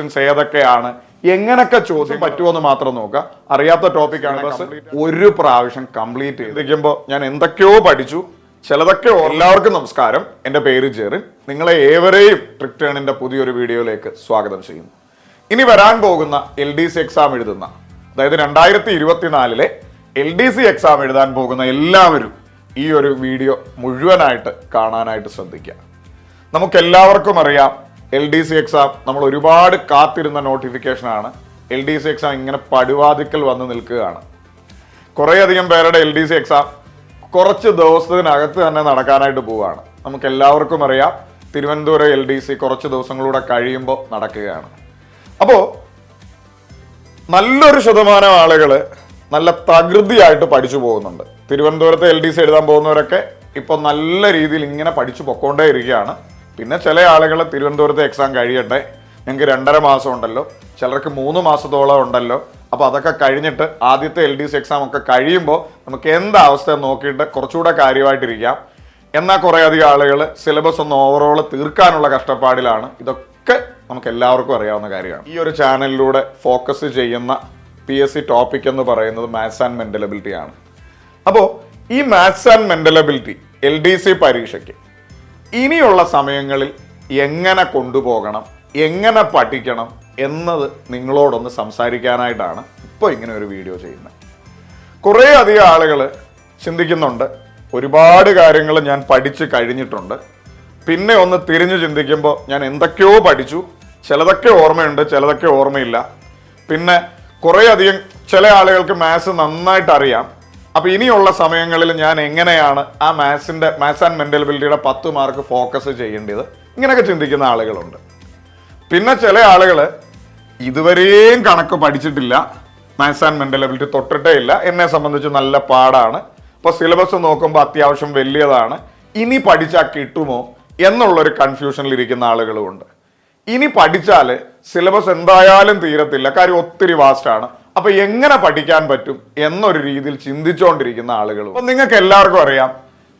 Questions ഏതൊക്കെയാണ്? എങ്ങനൊക്കെ ചോദ്യം പറ്റുമെന്ന് മാത്രം നോക്കുക. അറിയാത്ത ടോപ്പിക്കാണ് ബസ് ഒരു പ്രാവശ്യം കംപ്ലീറ്റ് ചെയ്തിരിക്കുമ്പോൾ ഞാൻ എന്തൊക്കെയോ പഠിച്ചു. ചിലതൊക്കെ എല്ലാവർക്കും നമസ്കാരം. എന്റെ പേര് ജെറിൻ. നിങ്ങളെ ഏവരെയും ട്രിക് ടേണിന്റെ പുതിയൊരു വീഡിയോയിലേക്ക് സ്വാഗതം ചെയ്യുന്നു. ഇനി വരാൻ പോകുന്ന എൽ ഡി സി എക്സാം എഴുതുന്ന അതായത് രണ്ടായിരത്തി ഇരുപത്തിനാലിലെ എൽ ഡി സി എക്സാം എഴുതാൻ പോകുന്ന എല്ലാവരും ഈ ഒരു വീഡിയോ മുഴുവനായിട്ട് കാണാനായിട്ട് ശ്രദ്ധിക്കുക. നമുക്കെല്ലാവർക്കും അറിയാം എൽ ഡി സി എക്സാം നമ്മൾ ഒരുപാട് കാത്തിരുന്ന നോട്ടിഫിക്കേഷനാണ് എൽ ഡി സി എക്സാം ഇങ്ങനെ പടിവാതിക്കൽ വന്ന് നിൽക്കുകയാണ്. കുറേയധികം പേരുടെ എൽ ഡി സി എക്സാം കുറച്ച് ദിവസത്തിനകത്ത് തന്നെ നടക്കാനായിട്ട് പോവുകയാണ്. നമുക്ക് എല്ലാവർക്കും അറിയാം തിരുവനന്തപുരം എൽ ഡി സി കുറച്ച് ദിവസങ്ങളൂടെ കഴിയുമ്പോൾ നടക്കുകയാണ്. അപ്പോൾ നല്ലൊരു ശതമാനം ആളുകൾ നല്ല തകൃതിയായിട്ട് പഠിച്ചു പോകുന്നുണ്ട്. തിരുവനന്തപുരത്ത് എൽ ഡി സി എഴുതാൻ പോകുന്നവരൊക്കെ ഇപ്പോൾ നല്ല രീതിയിൽ ഇങ്ങനെ പഠിച്ചു പൊക്കോണ്ടേ ഇരിക്കുകയാണ് പിന്നെ ചില ആളുകൾ തിരുവനന്തപുരത്ത് എക്സാം കഴിയട്ടെ. ഞങ്ങൾക്ക് രണ്ടര മാസം ഉണ്ടല്ലോ. ചിലർക്ക് മൂന്ന് മാസത്തോളം ഉണ്ടല്ലോ. അപ്പോൾ അതൊക്കെ കഴിഞ്ഞിട്ട് ആദ്യത്തെ എൽ ഡി സി എക്സാം ഒക്കെ കഴിയുമ്പോൾ നമുക്ക് എന്താ അവസ്ഥ നോക്കിയിട്ട് കുറച്ചുകൂടെ കാര്യമായിട്ടിരിക്കാം. എന്നാൽ കുറേ അധികം ആളുകൾ സിലബസ് ഒന്ന് ഓവറോൾ തീർക്കാനുള്ള കഷ്ടപ്പാടിലാണ്. ഇതൊക്കെ നമുക്ക് എല്ലാവർക്കും അറിയാവുന്ന കാര്യമാണ്. ഈ ഒരു ചാനലിലൂടെ ഫോക്കസ് ചെയ്യുന്ന പി എസ് സി ടോപ്പിക് എന്ന് പറയുന്നത് മാത്സ് ആൻഡ് മെന്റലബിലിറ്റി ആണ്. അപ്പോൾ ഈ maths and mental ability L D C പരീക്ഷയ്ക്ക് ഇനിയുള്ള സമയങ്ങളിൽ എങ്ങനെ കൊണ്ടുപോകണം എങ്ങനെ പഠിക്കണം എന്നത് നിങ്ങളോടൊന്ന് സംസാരിക്കാനായിട്ടാണ് ഇപ്പോൾ ഇങ്ങനെ ഒരു വീഡിയോ ചെയ്യുന്നത്. കുറേ അധികം ആളുകൾ ചിന്തിക്കുന്നുണ്ട്. ഒരുപാട് കാര്യങ്ങൾ ഞാൻ പഠിച്ച് കഴിഞ്ഞിട്ടുണ്ട്. പിന്നെ ഒന്ന് തിരിഞ്ഞു ചിന്തിക്കുമ്പോൾ ഞാൻ എന്തൊക്കെയോ പഠിച്ചു. ചിലതൊക്കെ ഓർമ്മയുണ്ട് ചിലതൊക്കെ ഓർമ്മയില്ല. പിന്നെ കുറേ അധികം ചില ആളുകൾക്ക് മാത്സ് നന്നായിട്ട് അറിയാം. അപ്പൊ ഇനിയുള്ള സമയങ്ങളിൽ ഞാൻ എങ്ങനെയാണ് ആ മാത്സിന്റെ മാത്സ് ആൻഡ് മെന്റലബിലിറ്റിയുടെ പത്ത് മാർക്ക് ഫോക്കസ് ചെയ്യേണ്ടത്? ഇങ്ങനെയൊക്കെ ചിന്തിക്കുന്ന ആളുകളുണ്ട്. പിന്നെ ചില ആളുകൾ ഇതുവരെയും കണക്ക് പഠിച്ചിട്ടില്ല മാത്സ് ആൻഡ് മെന്റലബിലിറ്റി തൊട്ടിട്ടേ ഇല്ല. എന്നെ സംബന്ധിച്ച് നല്ല പാടാണ്. അപ്പോൾ സിലബസ് നോക്കുമ്പോൾ അത്യാവശ്യം വലിയതാണ്. ഇനി പഠിച്ചാൽ കിട്ടുമോ എന്നുള്ളൊരു കൺഫ്യൂഷനിൽ ഇരിക്കുന്ന ആളുകളുമുണ്ട്. ഇനി പഠിച്ചാൽ സിലബസ് എന്തായാലും തീരത്തില്ല. കാര്യം ഒത്തിരി വാസ്റ്റാണ് അപ്പൊ എങ്ങനെ പഠിക്കാൻ പറ്റും എന്നൊരു രീതിയിൽ ചിന്തിച്ചുകൊണ്ടിരിക്കുന്ന ആളുകളും. അപ്പൊ നിങ്ങൾക്ക് എല്ലാവർക്കും അറിയാം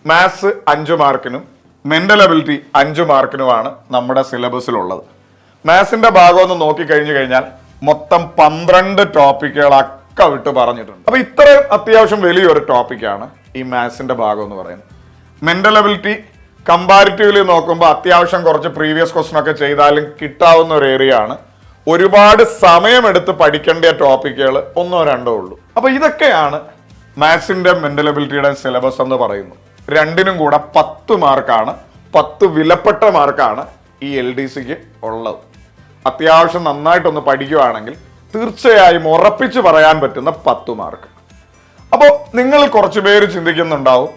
മാത്സ് അഞ്ച് മാർക്കിനും മെന്റൽ അബിലിറ്റി അഞ്ച് മാർക്കിനുമാണ് നമ്മുടെ സിലബസിലുള്ളത് മാത്സിന്റെ ഭാഗം ഒന്ന് നോക്കിക്കഴിഞ്ഞു കഴിഞ്ഞാൽ മൊത്തം പന്ത്രണ്ട് ടോപ്പിക്കുകൾ ടോപ്പിക്കുകളൊക്കെ വിട്ട് പറഞ്ഞിട്ടുണ്ട്. അപ്പൊ ഇത്രയും അത്യാവശ്യം വലിയൊരു ടോപ്പിക്കാണ് ഈ മാത്സിന്റെ ഭാഗം എന്ന് പറയുന്നത്. മെന്റൽ അബിലിറ്റി കമ്പാരിറ്റീവ്ലി നോക്കുമ്പോൾ അത്യാവശ്യം കുറച്ച് പ്രീവിയസ് ക്വസ്റ്റൻ ഒക്കെ ചെയ്താലും കിട്ടാവുന്ന ഒരു ഏരിയ ആണ് ഒരുപാട് സമയമെടുത്ത് പഠിക്കേണ്ട ടോപ്പിക്കുകൾ ഒന്നോ രണ്ടോ ഉള്ളൂ. അപ്പൊ ഇതൊക്കെയാണ് മാത്സിന്റെ മെന്റലബിലിറ്റിയുടെ സിലബസ് എന്ന് പറയുന്നത്. രണ്ടിനും കൂടെ പത്ത് മാർക്കാണ് പത്ത് വിലപ്പെട്ട മാർക്കാണ് ഈ എൽ ഡി സിക്ക് ഉള്ളത്. അത്യാവശ്യം നന്നായിട്ടൊന്ന് പഠിക്കുകയാണെങ്കിൽ തീർച്ചയായും ഉറപ്പിച്ച് പറയാൻ പറ്റുന്ന പത്ത് മാർക്ക്. അപ്പോൾ നിങ്ങൾ കുറച്ച് പേര് ചിന്തിക്കുന്നുണ്ടാവും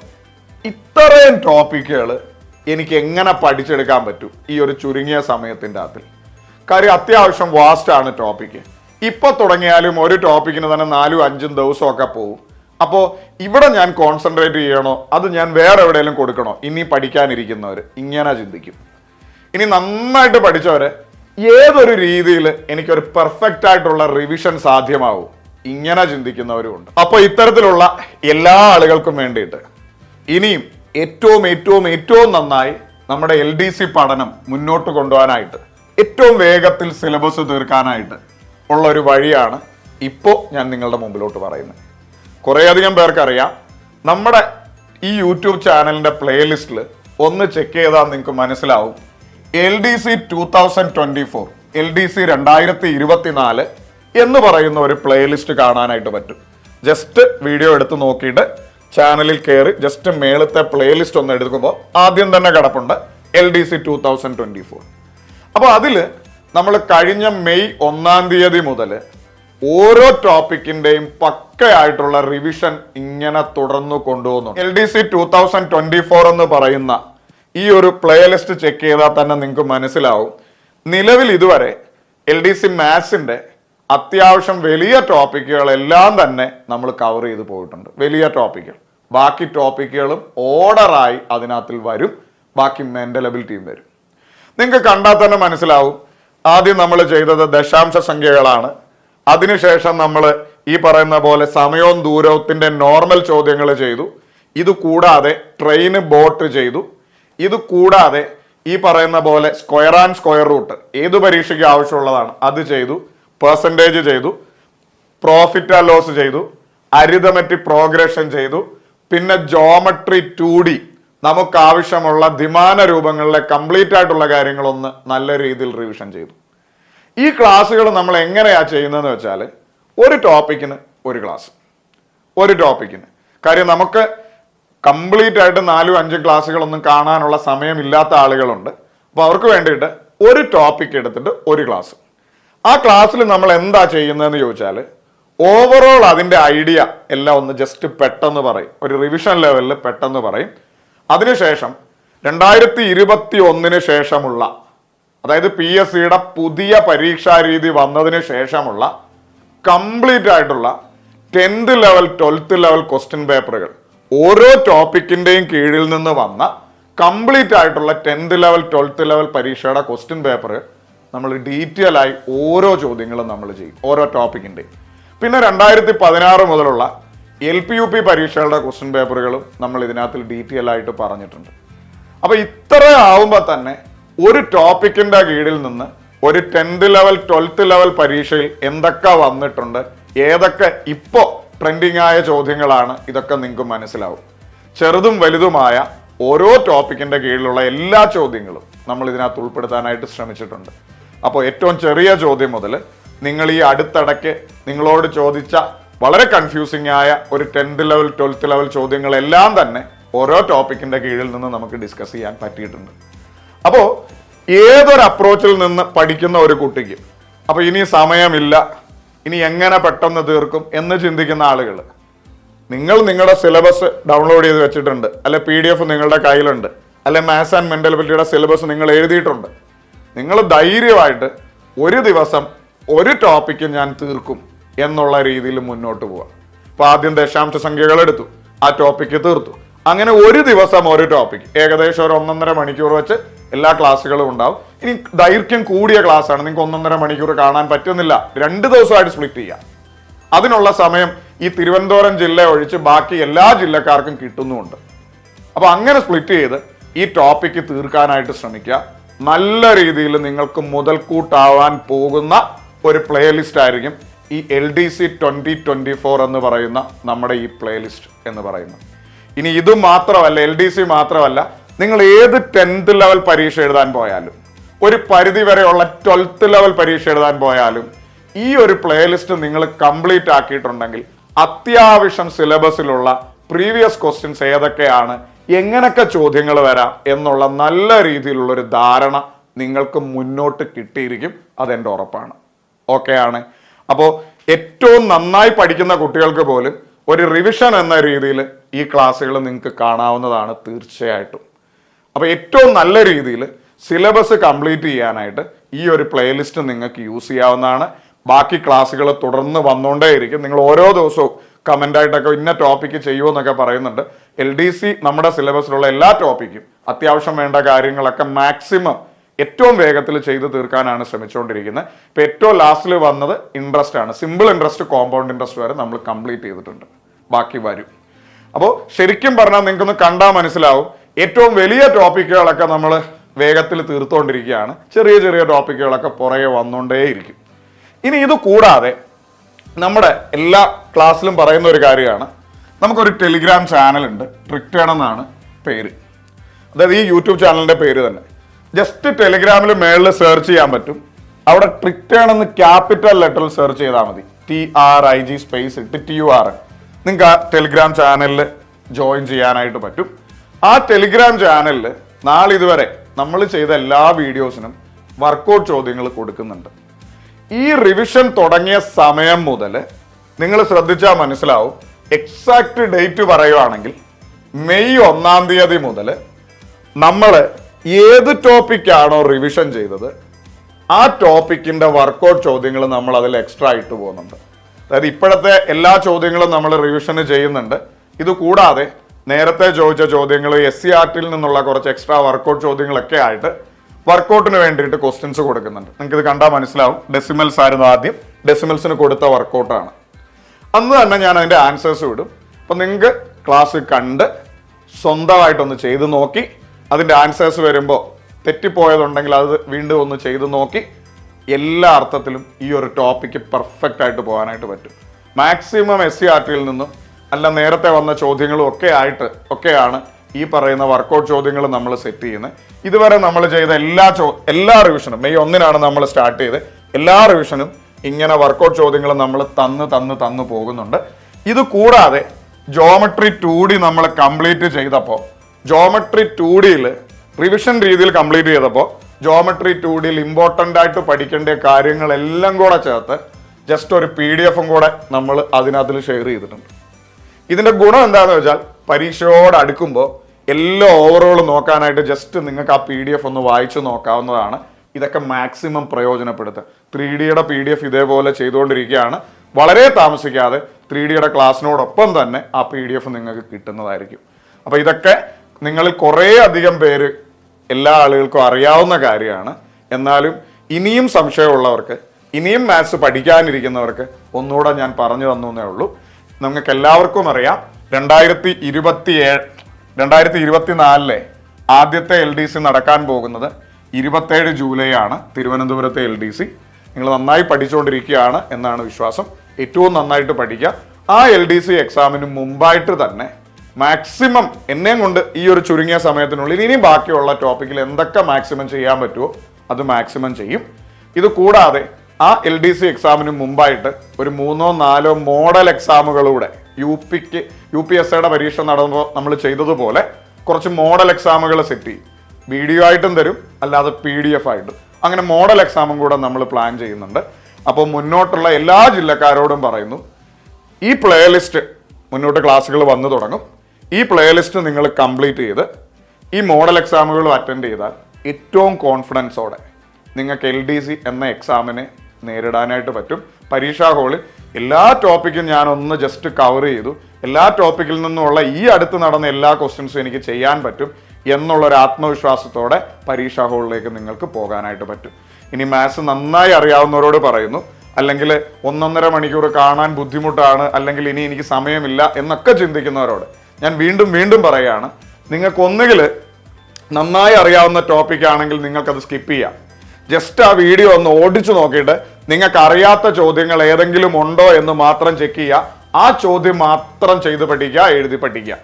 ഇത്രയും ടോപ്പിക്കുകൾ എനിക്ക് എങ്ങനെ പഠിച്ചെടുക്കാൻ പറ്റും ഈ ഒരു ചുരുങ്ങിയ സമയത്തിന്റെ അകത്തിൽ? കാര്യം അത്യാവശ്യം വാസ്റ്റാണ് ടോപ്പിക്ക് ഇപ്പൊ തുടങ്ങിയാലും ഒരു ടോപ്പിക്കിന് തന്നെ നാലും അഞ്ചും ദിവസമൊക്കെ പോകും അപ്പോൾ ഇവിടെ ഞാൻ കോൺസെൻട്രേറ്റ് ചെയ്യണോ? അത് ഞാൻ വേറെ എവിടെയെങ്കിലും കൊടുക്കണോ? ഇനി പഠിക്കാനിരിക്കുന്നവർ ഇങ്ങനെ ചിന്തിക്കും. ഇനി നന്നായിട്ട് പഠിച്ചവരെ ഏതൊരു രീതിയിൽ എനിക്കൊരു പെർഫെക്റ്റ് ആയിട്ടുള്ള റിവിഷൻ സാധ്യമാവും. ഇങ്ങനെ ചിന്തിക്കുന്നവരും ഉണ്ട്. അപ്പോൾ ഇത്തരത്തിലുള്ള എല്ലാ ആളുകൾക്കും വേണ്ടിയിട്ട് ഇനിയും ഏറ്റവും ഏറ്റവും ഏറ്റവും നന്നായി നമ്മുടെ എൽ ഡി സി പഠനം മുന്നോട്ട് കൊണ്ടുപോകാനായിട്ട് ഏറ്റവും വേഗത്തിൽ സിലബസ് തീർക്കാനായിട്ട് ഉള്ള ഒരു വഴിയാണ് ഇപ്പോൾ ഞാൻ നിങ്ങളുടെ മുമ്പിലോട്ട് പറയുന്നത്. കുറേയധികം പേർക്കറിയാം നമ്മുടെ ഈ യൂട്യൂബ് ചാനലിന്റെ പ്ലേലിസ്റ്റിൽ ഒന്ന് ചെക്ക് ചെയ്താൽ നിങ്ങൾക്ക് മനസ്സിലാവും. L D C two thousand twenty four L D C രണ്ടായിരത്തി ഇരുപത്തിനാല് എന്ന് പറയുന്ന ഒരു പ്ലേലിസ്റ്റ് കാണാനായിട്ട് പറ്റും. ജസ്റ്റ് വീഡിയോ എടുത്ത് നോക്കിയിട്ട് ചാനലിൽ കയറി ജസ്റ്റ് മേളത്തെ പ്ലേലിസ്റ്റ് ഒന്ന് എടുക്കുമ്പോൾ ആദ്യം തന്നെ കിടപ്പുണ്ട് L D C two thousand twenty four അപ്പോൾ അതിൽ നമ്മൾ കഴിഞ്ഞ മെയ് ഒന്നാം തീയതി മുതൽ ഓരോ ടോപ്പിക്കിന്റെയും പക്കയായിട്ടുള്ള റിവിഷൻ ഇങ്ങനെ തുടർന്നു കൊണ്ടുപോകുന്നു L D C two thousand twenty four എന്ന് പറയുന്ന ഈ ഒരു പ്ലേലിസ്റ്റ് ചെക്ക് ചെയ്താൽ തന്നെ നിങ്ങൾക്ക് മനസ്സിലാവും. നിലവിൽ ഇതുവരെ എൽ ഡി സി മാത്സിന്റെ അത്യാവശ്യം വലിയ ടോപ്പിക്കുകളെല്ലാം തന്നെ നമ്മൾ കവർ ചെയ്ത് പോയിട്ടുണ്ട്. വലിയ ടോപ്പിക്കുകൾ. ബാക്കി ടോപ്പിക്കുകളും ഓർഡറായി അതിനകത്തിൽ വരും. ബാക്കി മെന്റലബിലിറ്റിയും വരും. നിങ്ങൾക്ക് കണ്ടാൽ തന്നെ മനസ്സിലാവും. ആദ്യം നമ്മൾ ചെയ്തത് ദശാംശ സംഖ്യകളാണ്. അതിനുശേഷം നമ്മൾ ഈ പറയുന്ന പോലെ സമയവും ദൂരത്തിന്റെ നോർമൽ ചോദ്യങ്ങൾ ചെയ്തു. ഇത് കൂടാതെ ട്രെയിന് ബോട്ട് ചെയ്തു. ഇത് കൂടാതെ ഈ പറയുന്ന പോലെ സ്ക്വയർ ആൻഡ് സ്ക്വയർ റൂട്ട് ഏത് പരീക്ഷയ്ക്ക് ആവശ്യമുള്ളതാണ് അത് ചെയ്തു. പെർസെന്റേജ് ചെയ്തു. പ്രോഫിറ്റ് ആൻഡ് ലോസ് ചെയ്തു. അരിതമെറ്റിക് പ്രോഗ്രഷൻ ചെയ്തു. പിന്നെ ജോമട്രി ടു ഡി നമുക്ക് ആവശ്യമുള്ള ദ്വിമാന രൂപങ്ങളിലെ കംപ്ലീറ്റ് ആയിട്ടുള്ള കാര്യങ്ങളൊന്ന് നല്ല രീതിയിൽ റിവിഷൻ ചെയ്തു. ഈ ക്ലാസ്സുകൾ നമ്മൾ എങ്ങനെയാ ചെയ്യുന്നതെന്ന് വെച്ചാൽ ഒരു ടോപ്പിക്കിന് ഒരു ക്ലാസ് ഒരു ടോപ്പിക്കിന് കാര്യം നമുക്ക് കംപ്ലീറ്റ് ആയിട്ട് നാലും അഞ്ചും ക്ലാസ്സുകളൊന്നും കാണാനുള്ള സമയമില്ലാത്ത ആളുകളുണ്ട്. അപ്പോൾ അവർക്ക് വേണ്ടിയിട്ട് ഒരു ടോപ്പിക് എടുത്തിട്ട് ഒരു ക്ലാസ് ആ ക്ലാസ്സിൽ നമ്മൾ എന്താ ചെയ്യുന്നതെന്ന് ചോദിച്ചാൽ ഓവറോൾ അതിന്റെ ഐഡിയ എല്ലാം ഒന്ന് ജസ്റ്റ് പെട്ടെന്ന് പറയും. ഒരു റിവിഷൻ ലെവലിൽ പെട്ടെന്ന് പറയും. അതിനുശേഷം രണ്ടായിരത്തി ഇരുപത്തി ഒന്നിന് ശേഷമുള്ള അതായത് പി എസ് സിയുടെ പുതിയ പരീക്ഷാ രീതി വന്നതിന് ശേഷമുള്ള കംപ്ലീറ്റ് ആയിട്ടുള്ള tenth level twelfth level question പേപ്പറുകൾ ഓരോ ടോപ്പിക്കിന്റെയും കീഴിൽ നിന്ന് വന്ന കംപ്ലീറ്റ് ആയിട്ടുള്ള ടെൻത്ത് ലെവൽ ട്വൽത്ത് ലെവൽ പരീക്ഷയുടെ ക്വസ്റ്റ്യൻ പേപ്പർ നമ്മൾ ഡീറ്റെയിൽ ആയി ഓരോ ചോദ്യങ്ങളും നമ്മൾ ചെയ്യും ഓരോ ടോപ്പിക്കിന്റെയും പിന്നെ രണ്ടായിരത്തി പതിനാറ് മുതലുള്ള എൽ പി യു പി പരീക്ഷകളുടെ ക്വസ്റ്റ്യൻ പേപ്പറുകളും നമ്മൾ ഇതിനകത്ത് ഡീറ്റെയിൽ ആയിട്ട് പറഞ്ഞിട്ടുണ്ട്. അപ്പോൾ ഇത്ര ആവുമ്പോൾ തന്നെ ഒരു ടോപ്പിക്കിന്റെ കീഴിൽ നിന്ന് ഒരു ടെൻത്ത് ലെവൽ ട്വൽത്ത് ലെവൽ പരീക്ഷയിൽ എന്തൊക്കെ വന്നിട്ടുണ്ട് ഏതൊക്കെ ഇപ്പോൾ ട്രെൻഡിങ് ആയ ചോദ്യങ്ങളാണ് ഇതൊക്കെ നിങ്ങൾക്ക് മനസ്സിലാവും. ചെറുതും വലുതുമായ ഓരോ ടോപ്പിക്കിന്റെ കീഴിലുള്ള എല്ലാ ചോദ്യങ്ങളും നമ്മൾ ഇതിനകത്ത് ഉൾപ്പെടുത്താനായിട്ട് ശ്രമിച്ചിട്ടുണ്ട്. അപ്പോൾ ഏറ്റവും ചെറിയ ചോദ്യം മുതൽ നിങ്ങൾ ഈ അടുത്തിടയ്ക്ക് നിങ്ങളോട് ചോദിച്ച വളരെ കൺഫ്യൂസിംഗ് ആയ ഒരു ടെൻത്ത് ലെവൽ ട്വൽത്ത് ലെവൽ ചോദ്യങ്ങളെല്ലാം തന്നെ ഓരോ ടോപ്പിക്കിന്റെ കീഴിൽ നിന്ന് നമുക്ക് ഡിസ്കസ് ചെയ്യാൻ പറ്റിയിട്ടുണ്ട്. അപ്പോൾ ഏതൊരു അപ്രോച്ചിൽ നിന്ന് പഠിക്കുന്ന ഒരു കുട്ടിക്ക് അപ്പോൾ ഇനി സമയമില്ല ഇനി എങ്ങനെ പെട്ടെന്ന് തീർക്കും എന്ന് ചിന്തിക്കുന്ന ആളുകൾ നിങ്ങൾ നിങ്ങളുടെ സിലബസ് ഡൗൺലോഡ് ചെയ്ത് വെച്ചിട്ടുണ്ട് അല്ലെ പി ഡി എഫ് നിങ്ങളുടെ കയ്യിലുണ്ട് അല്ലെ മാത്സ് ആൻഡ് മെന്റലബിലിറ്റിയുടെ സിലബസ് നിങ്ങൾ എഴുതിയിട്ടുണ്ട് നിങ്ങൾ ധൈര്യമായിട്ട് ഒരു ദിവസം ഒരു ടോപ്പിക്ക് ഞാൻ തീർക്കും എന്നുള്ള രീതിയിൽ മുന്നോട്ട് പോവാം. അപ്പൊ ആദ്യം ദശാംശ സംഖ്യകൾ എടുത്തു. ആ ടോപ്പിക്ക് തീർത്തു. അങ്ങനെ ഒരു ദിവസം ഒരു ടോപ്പിക് ഏകദേശം ഒരു ഒന്നൊന്നര മണിക്കൂർ വെച്ച് എല്ലാ ക്ലാസ്സുകളും ഉണ്ടാവും. ഇനി ദൈർഘ്യം കൂടിയ ക്ലാസ് ആണ് നിങ്ങൾക്ക് ഒന്നൊന്നര മണിക്കൂർ കാണാൻ പറ്റുന്നില്ല. രണ്ട് ദിവസമായിട്ട് സ്പ്ലിറ്റ് ചെയ്യാം. അതിനുള്ള സമയം ഈ തിരുവനന്തപുരം ജില്ല ഒഴിച്ച് ബാക്കി എല്ലാ ജില്ലക്കാർക്കും കിട്ടുന്നുമുണ്ട്. അപ്പൊ അങ്ങനെ സ്പ്ലിറ്റ് ചെയ്ത് ഈ ടോപ്പിക്ക് തീർക്കാനായിട്ട് ശ്രമിക്കുക. നല്ല രീതിയിൽ നിങ്ങൾക്ക് മുതൽക്കൂട്ടാവാൻ പോകുന്ന ഒരു പ്ലേലിസ്റ്റ് ആയിരിക്കും ഈ L D C twenty twenty four എന്ന് പറയുന്ന നമ്മുടെ ഈ പ്ലേലിസ്റ്റ് എന്ന് പറയുന്നത് ഇനി ഇത് മാത്രമല്ല എൽ ഡി സി മാത്രമല്ല നിങ്ങൾ ഏത് ടെൻത്ത് ലെവൽ പരീക്ഷ എഴുതാൻ പോയാലും ഒരു പരിധി വരെയുള്ള ട്വൽത്ത് ലെവൽ പരീക്ഷ എഴുതാൻ പോയാലും ഈ ഒരു പ്ലേലിസ്റ്റ് നിങ്ങൾ കംപ്ലീറ്റ് ആക്കിയിട്ടുണ്ടെങ്കിൽ അത്യാവശ്യം സിലബസിലുള്ള പ്രീവിയസ് ക്വസ്റ്റ്യൻസ് ഏതൊക്കെയാണ് എങ്ങനെയൊക്കെ ചോദ്യങ്ങൾ വരാം എന്നുള്ള നല്ല രീതിയിലുള്ള ഒരു ധാരണ നിങ്ങൾക്ക് മുന്നോട്ട് കിട്ടിയിരിക്കും അതെന്റെ ഉറപ്പാണ്. ഓക്കെയാണ് അപ്പോൾ ഏറ്റവും നന്നായി പഠിക്കുന്ന കുട്ടികൾക്ക് പോലും ഒരു റിവിഷൻ എന്ന രീതിയിൽ ഈ ക്ലാസ്സുകൾ നിങ്ങൾക്ക് കാണാവുന്നതാണ് തീർച്ചയായിട്ടും. അപ്പോൾ ഏറ്റവും നല്ല രീതിയിൽ സിലബസ് കംപ്ലീറ്റ് ചെയ്യാനായിട്ട് ഈ ഒരു പ്ലേലിസ്റ്റ് നിങ്ങൾക്ക് യൂസ് ചെയ്യാവുന്നതാണ്. ബാക്കി ക്ലാസ്സുകൾ തുടർന്ന് വന്നുകൊണ്ടേയിരിക്കും നിങ്ങൾ ഓരോ ദിവസവും കമന്റ് ആയിട്ടൊക്കെ ഇന്ന ടോപ്പിക്ക് ചെയ്യുമെന്നൊക്കെ പറയുന്നുണ്ട്. എൽ ഡി സി നമ്മുടെ സിലബസിലുള്ള എല്ലാ ടോപ്പിക്കും അത്യാവശ്യം വേണ്ട കാര്യങ്ങളൊക്കെ മാക്സിമം ഏറ്റവും വേഗത്തിൽ ചെയ്ത് തീർക്കാനാണ് ശ്രമിച്ചുകൊണ്ടിരിക്കുന്നത്. ഇപ്പം ഏറ്റവും ലാസ്റ്റിൽ വന്നത് ഇൻട്രസ്റ്റ് ആണ്. സിമ്പിൾ ഇൻട്രസ്റ്റ് കോമ്പൗണ്ട് ഇൻട്രസ്റ്റ് വരെ നമ്മൾ കംപ്ലീറ്റ് ചെയ്തിട്ടുണ്ട്. ബാക്കി വരും. അപ്പോൾ ശരിക്കും പറഞ്ഞാൽ നിങ്ങൾക്കൊന്ന് കണ്ടാൽ മനസ്സിലാവും. ഏറ്റവും വലിയ ടോപ്പിക്കുകളൊക്കെ നമ്മൾ വേഗത്തിൽ തീർത്തുകൊണ്ടിരിക്കുകയാണ്. ചെറിയ ചെറിയ ടോപ്പിക്കുകളൊക്കെ പുറകെ വന്നുകൊണ്ടേയിരിക്കും. ഇനി ഇത് കൂടാതെ നമ്മുടെ എല്ലാ ക്ലാസ്സിലും പറയുന്ന ഒരു കാര്യമാണ്. നമുക്കൊരു ടെലിഗ്രാം ചാനലുണ്ട് ട്രിക്ടേൺ എന്നാണ് പേര്. അതായത് ഈ യൂട്യൂബ് ചാനലിന്റെ പേര് തന്നെ. ജസ്റ്റ് ടെലിഗ്രാമിൽ മേളിൽ സെർച്ച് ചെയ്യാൻ പറ്റും. അവിടെ ട്രിക്ടേൺ എന്ന് ക്യാപിറ്റൽ ലെറ്ററിൽ സെർച്ച് ചെയ്താൽ മതി. T R I G space ഇട്ട് ടി യു ആർ നിങ്ങൾക്ക് ആ ടെലിഗ്രാം ചാനലിൽ ജോയിൻ ചെയ്യാനായിട്ട് പറ്റും. ആ ടെലിഗ്രാം ചാനലിൽ നാളെ ഇതുവരെ നമ്മൾ ചെയ്ത എല്ലാ വീഡിയോസിനും വർക്കൗട്ട് ചോദ്യങ്ങൾ കൊടുക്കുന്നുണ്ട്. ഈ റിവിഷൻ തുടങ്ങിയ സമയം മുതൽ നിങ്ങൾ ശ്രദ്ധിച്ചാൽ മനസ്സിലാവും. എക്സാക്ട് ഡേറ്റ് പറയുവാണെങ്കിൽ മെയ് ഒന്നാം തീയതി മുതൽ നമ്മൾ ഏത് ടോപ്പിക്കാണോ റിവിഷൻ ചെയ്തത് ആ ടോപ്പിക്കിന്റെ വർക്കൗട്ട് ചോദ്യങ്ങൾ നമ്മൾ അതിൽ എക്സ്ട്രാ ആയിട്ട് പോകുന്നുണ്ട്. അതായത് ഇപ്പോഴത്തെ എല്ലാ ചോദ്യങ്ങളും നമ്മൾ റിവിഷന് ചെയ്യുന്നുണ്ട്. ഇത് കൂടാതെ നേരത്തെ ചോദിച്ച ചോദ്യങ്ങൾ എസ് സി ആർട്ടിൽ നിന്നുള്ള കുറച്ച് എക്സ്ട്രാ വർക്കൗട്ട് ചോദ്യങ്ങളൊക്കെ ആയിട്ട് വർക്കൗട്ടിന് വേണ്ടിയിട്ട് ക്വസ്റ്റ്യൻസ് കൊടുക്കുന്നുണ്ട്. നിങ്ങൾക്ക് ഇത് കണ്ടാൽ മനസ്സിലാവും. ഡെസിമൽസ് ആയിരുന്നു ആദ്യം. ഡെസിമൽസിന് കൊടുത്ത വർക്കൗട്ടാണ് അന്ന് തന്നെ ഞാൻ അതിന്റെ ആൻസേഴ്സ് വിടും അപ്പം നിങ്ങൾക്ക് ക്ലാസ് കണ്ട് സ്വന്തമായിട്ടൊന്ന് ചെയ്ത് നോക്കി അതിന്റെ ആൻസേഴ്സ് വരുമ്പോൾ തെറ്റിപ്പോയതുണ്ടെങ്കിൽ അത് വീണ്ടും ഒന്ന് ചെയ്ത് നോക്കി. എല്ലാ അർത്ഥത്തിലും ഈ ഒരു ടോപ്പിക്ക് പെർഫെക്റ്റ് ആയിട്ട് പോകാനായിട്ട് പറ്റും. മാക്സിമം എസ് സി ആർ ടിയിൽ നിന്നും അല്ല നേരത്തെ വന്ന ചോദ്യങ്ങളും ഒക്കെ ആയിട്ട് ഒക്കെയാണ് ഈ പറയുന്ന വർക്കൗട്ട് ചോദ്യങ്ങൾ നമ്മൾ സെറ്റ് ചെയ്യുന്നത്. ഇതുവരെ നമ്മൾ ചെയ്ത എല്ലാ ചോ എല്ലാ റിവിഷനും മെയ് ഒന്നിനാണ് നമ്മൾ സ്റ്റാർട്ട് ചെയ്ത് എല്ലാ റിവിഷനും ഇങ്ങനെ വർക്കൗട്ട് ചോദ്യങ്ങൾ നമ്മൾ തന്ന് തന്ന് തന്ന് പോകുന്നുണ്ട്. ഇത് കൂടാതെ ജോമെട്രി ടു ഡി നമ്മൾ കംപ്ലീറ്റ് ചെയ്തപ്പോൾ ജോമെട്രി ടു ഡിയിൽ റിവിഷൻ രീതിയിൽ കംപ്ലീറ്റ് ചെയ്തപ്പോൾ ജോമെട്രി ടു ഡിയിൽ ഇമ്പോർട്ടന്റ് ആയിട്ട് പഠിക്കേണ്ട കാര്യങ്ങളെല്ലാം കൂടെ ചേർത്ത് ജസ്റ്റ് ഒരു പി ഡി എഫും കൂടെ നമ്മൾ അതിനകത്തിൽ ഷെയർ ചെയ്തിട്ടുണ്ട്. ഇതിന്റെ ഗുണം എന്താണെന്ന് വെച്ചാൽ പരീക്ഷയോട് അടുക്കുമ്പോൾ എല്ലാ ഓവറോളും നോക്കാനായിട്ട് ജസ്റ്റ് നിങ്ങൾക്ക് ആ പി ഡി എഫ് ഒന്ന് വായിച്ചു നോക്കാവുന്നതാണ്. ഇതൊക്കെ മാക്സിമം പ്രയോജനപ്പെടുത്തുക. ത്രീ ഡിയുടെ പി ഡി എഫ് ഇതേപോലെ ചെയ്തുകൊണ്ടിരിക്കുകയാണ്. വളരെ താമസിക്കാതെ ത്രീ ഡിയുടെ ക്ലാസ്സിനോടൊപ്പം തന്നെ ആ പി ഡി എഫ് നിങ്ങൾക്ക് കിട്ടുന്നതായിരിക്കും. അപ്പോൾ ഇതൊക്കെ നിങ്ങളിൽ കുറേ അധികം പേര് എല്ലാ ആളുകൾക്കും അറിയാവുന്ന കാര്യമാണ്. എന്നാലും ഇനിയും സംശയമുള്ളവർക്ക് ഇനിയും മാത്സ് പഠിക്കാനിരിക്കുന്നവർക്ക് ഒന്നുകൂടെ ഞാൻ പറഞ്ഞു തന്നു എന്നേ ഉള്ളൂ. നിങ്ങൾക്ക് എല്ലാവർക്കും അറിയാം രണ്ടായിരത്തി ഇരുപത്തി ഏഴ് രണ്ടായിരത്തി ഇരുപത്തിനാലിലെ ആദ്യത്തെ എൽ ഡി സി നടക്കാൻ പോകുന്നത് ഇരുപത്തേഴ് ജൂലൈ ആണ് തിരുവനന്തപുരത്തെ എൽ ഡി സി. നിങ്ങൾ നന്നായി പഠിച്ചുകൊണ്ടിരിക്കുകയാണ് എന്നാണ് വിശ്വാസം. ഏറ്റവും നന്നായിട്ട് പഠിക്കുക. ആ എൽ ഡി സി എക്സാമിന് മുമ്പായിട്ട് തന്നെ മാക്സിമം എന്നെയും കൊണ്ട് ഈ ഒരു ചുരുങ്ങിയ സമയത്തിനുള്ളിൽ ഇനി ബാക്കിയുള്ള ടോപ്പിക്കിൽ എന്തൊക്കെ മാക്സിമം ചെയ്യാൻ പറ്റുമോ അത് മാക്സിമം ചെയ്യും. ഇത് കൂടാതെ ആ എൽ ഡി സി എക്സാമിന് മുമ്പായിട്ട് ഒരു മൂന്നോ നാലോ മോഡൽ എക്സാമുകളൂടെ യു പിക്ക് യു പി എസ് സിയുടെ പരീക്ഷ നടന്നപ്പോൾ നമ്മൾ ചെയ്തതുപോലെ കുറച്ച് മോഡൽ എക്സാമുകൾ സെറ്റ് ചെയ്യും. വീഡിയോ ആയിട്ടും തരും അല്ലാതെ പി ഡി എഫ് ആയിട്ടും. അങ്ങനെ മോഡൽ എക്സാമും കൂടെ നമ്മൾ പ്ലാൻ ചെയ്യുന്നുണ്ട്. അപ്പോൾ മുന്നോട്ടുള്ള എല്ലാ ജില്ലക്കാരോടും പറയുന്നു ഈ പ്ലേലിസ്റ്റ് മുന്നോട്ട് ക്ലാസ്സുകൾ വന്നു തുടങ്ങും. ഈ പ്ലേലിസ്റ്റ് നിങ്ങൾ കംപ്ലീറ്റ് ചെയ്ത് ഈ മോഡൽ എക്സാമുകൾ അറ്റൻഡ് ചെയ്താൽ ഏറ്റവും കോൺഫിഡൻസോടെ നിങ്ങൾക്ക് എൽ ഡി സി എന്ന എക്സാമിനെ നേരിടാനായിട്ട് പറ്റും. പരീക്ഷാ ഹോളിൽ എല്ലാ ടോപ്പിക്കും ഞാനൊന്ന് ജസ്റ്റ് കവർ ചെയ്തു. എല്ലാ ടോപ്പിക്കിൽ നിന്നുമുള്ള ഈ അടുത്ത് നടന്ന എല്ലാ ക്വസ്റ്റ്യൻസും എനിക്ക് ചെയ്യാൻ പറ്റും എന്നുള്ള ഒരു ആത്മവിശ്വാസത്തോടെ പരീക്ഷാ ഹോളിലേക്ക് നിങ്ങൾക്ക് പോകാനായിട്ട് പറ്റും. ഇനി മാത്സ് നന്നായി അറിയാവുന്നവരോട് പറയുന്നു. അല്ലെങ്കിൽ ഒന്നൊന്നര മണിക്കൂർ കാണാൻ ബുദ്ധിമുട്ടാണ്. അല്ലെങ്കിൽ ഇനി എനിക്ക് സമയമില്ല എന്നൊക്കെ ചിന്തിക്കുന്നവരോട് ഞാൻ വീണ്ടും വീണ്ടും പറയുകയാണ്. നിങ്ങൾക്ക് ഒന്നുകിൽ നന്നായി അറിയാവുന്ന ടോപ്പിക് ആണെങ്കിൽ നിങ്ങൾക്കത് സ്കിപ്പ് ചെയ്യാം. ജസ്റ്റ് ആ വീഡിയോ ഒന്ന് ഓടിച്ചു നോക്കിയിട്ട് നിങ്ങൾക്ക് അറിയാത്ത ചോദ്യങ്ങൾ ഏതെങ്കിലും ഉണ്ടോ എന്ന് മാത്രം ചെക്ക് ചെയ്യുക. ആ ചോദ്യം മാത്രം ചെയ്ത് പഠിക്കുക എഴുതി പഠിക്കുക.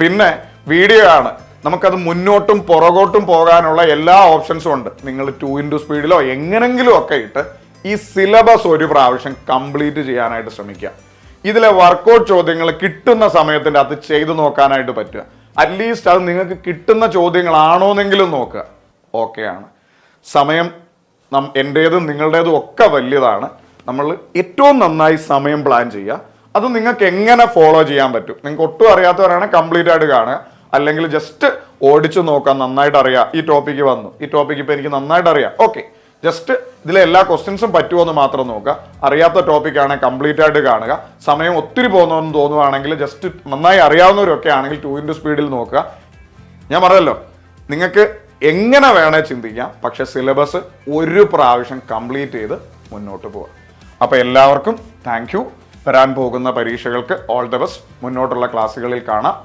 പിന്നെ വീഡിയോ ആണ്. നമുക്കത് മുന്നോട്ടും പുറകോട്ടും പോകാനുള്ള എല്ലാ ഓപ്ഷൻസും ഉണ്ട്. നിങ്ങൾ ടു ഇന്റു സ്പീഡിലോ എങ്ങനെങ്കിലും ഒക്കെ ഇട്ട് ഈ സിലബസ് ഒരു പ്രാവശ്യം കംപ്ലീറ്റ് ചെയ്യാനായിട്ട് ശ്രമിക്കുക. ഇതിലെ വർക്കൗട്ട് ചോദ്യങ്ങൾ കിട്ടുന്ന സമയത്തിന്റെ അത് ചെയ്തു നോക്കാനായിട്ട് പറ്റുക. അറ്റ്ലീസ്റ്റ് അത് നിങ്ങൾക്ക് കിട്ടുന്ന ചോദ്യങ്ങളാണോന്നെങ്കിലും നോക്കുക. ആണ്. സമയം നം എന്റേതും നിങ്ങളുടേതും ഒക്കെ വലിയതാണ്. നമ്മൾ ഏറ്റവും നന്നായി സമയം പ്ലാൻ ചെയ്യുക. അത് നിങ്ങൾക്ക് എങ്ങനെ ഫോളോ ചെയ്യാൻ പറ്റും? നിങ്ങൾക്ക് ഒട്ടും അറിയാത്തവരാണ് കംപ്ലീറ്റ് ആയിട്ട് കാണുക. അല്ലെങ്കിൽ ജസ്റ്റ് ഓടിച്ചു നോക്കാം നന്നായിട്ട് അറിയാം. ഈ ടോപ്പിക്ക് വന്നു. ഈ ടോപ്പിക്ക് ഇപ്പോൾ എനിക്ക് നന്നായിട്ട് അറിയാം. ഓക്കെ ജസ്റ്റ് ഇതിലെ എല്ലാ ക്വസ്റ്റ്യൻസും പറ്റുമോ എന്ന് മാത്രം നോക്കുക. അറിയാത്ത ടോപ്പിക് ആണെങ്കിൽ കംപ്ലീറ്റ് ആയിട്ട് കാണുക. സമയം ഒത്തിരി പോകുന്നതെന്ന് തോന്നുവാണെങ്കിൽ ജസ്റ്റ് നന്നായി അറിയാവുന്നവരൊക്കെ ആണെങ്കിൽ ടു ഇന്റു സ്പീഡിൽ നോക്കുക. ഞാൻ പറയല്ലോ നിങ്ങൾക്ക് എങ്ങനെ വേണേ ചിന്തിക്കാം പക്ഷെ സിലബസ് ഒരു പ്രാവശ്യം കംപ്ലീറ്റ് ചെയ്ത് മുന്നോട്ട് പോവുക. അപ്പോൾ എല്ലാവർക്കും താങ്ക് വരാൻ പോകുന്ന പരീക്ഷകൾക്ക് ഓൾ ദ ബെസ്റ്റ് മുന്നോട്ടുള്ള ക്ലാസ്സുകളിൽ കാണാം.